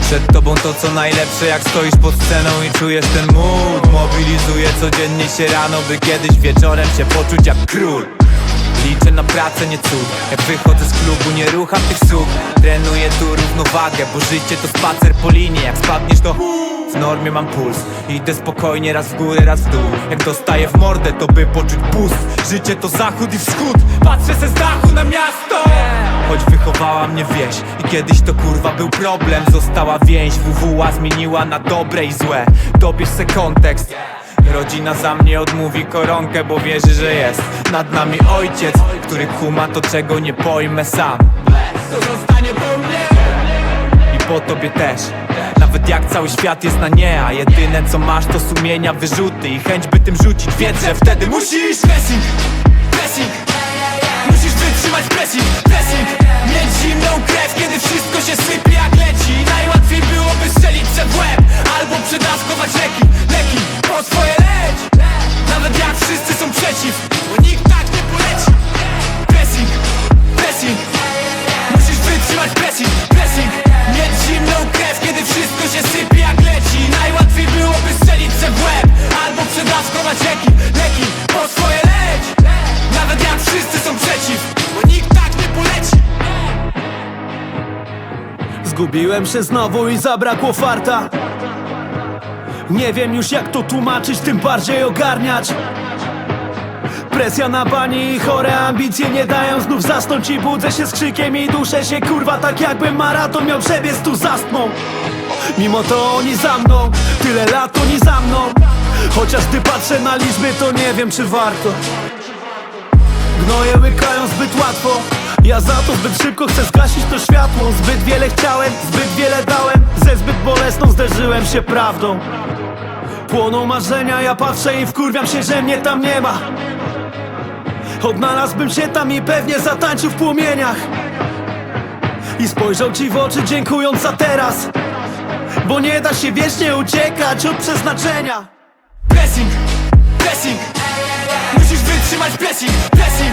Przed tobą to co najlepsze jak stoisz pod sceną i czujesz ten mood. Mobilizuję codziennie się rano, by kiedyś wieczorem się poczuć jak król Liczę na pracę, nie cud. Jak wychodzę z klubu, nie rucham tych słów Trenuję tu równowagę, bo życie to spacer po linii. Jak spadniesz to w normie mam puls. Idę spokojnie, raz w górę, raz w dół. Jak dostaję w mordę, to by poczuć boost Życie to zachód i wschód. Patrzę se z dachu na miasto. Choć wychowała mnie wieś I kiedyś to kurwa był problem. Została więź, WWA zmieniła na dobre i złe. Dobierz se kontekst Rodzina za mnie odmówi koronkę, bo wierzy, że jest Nad nami ojciec, który kuma to czego nie pojmę sam. To zostanie po mnie. I po tobie też. Nawet jak cały świat jest na nie A jedyne co masz to sumienia, wyrzuty I chęć by tym rzucić. Wietrze Wtedy musisz pressing, pressing Musisz wytrzymać pressing, pressing. Mieć zimną krew, kiedy wszystko się sypie jak Zgubiłem się znowu i zabrakło farta. Nie wiem już jak to tłumaczyć, tym bardziej ogarniać. Presja na bani i chore ambicje nie dają znów zasnąć I budzę się z krzykiem i duszę się kurwa tak jakbym maraton miał przebiec tu zastmą Mimo to oni za mną, tyle lat oni za mną. Chociaż gdy patrzę na liczby to nie wiem czy warto Gnoje łykają zbyt łatwo. Ja za to zbyt szybko chcę zgasić to światło. Zbyt wiele chciałem, zbyt wiele dałem. Ze zbyt bolesną zderzyłem się prawdą. Płoną marzenia, ja patrzę i wkurwiam się, że mnie tam nie ma. Odnalazłbym się tam i pewnie zatańczył w płomieniach. I spojrzał ci w oczy dziękując za teraz. Bo nie da się wiecznie uciekać od przeznaczenia. Pressing, pressing. Musisz wytrzymać pressing, pressing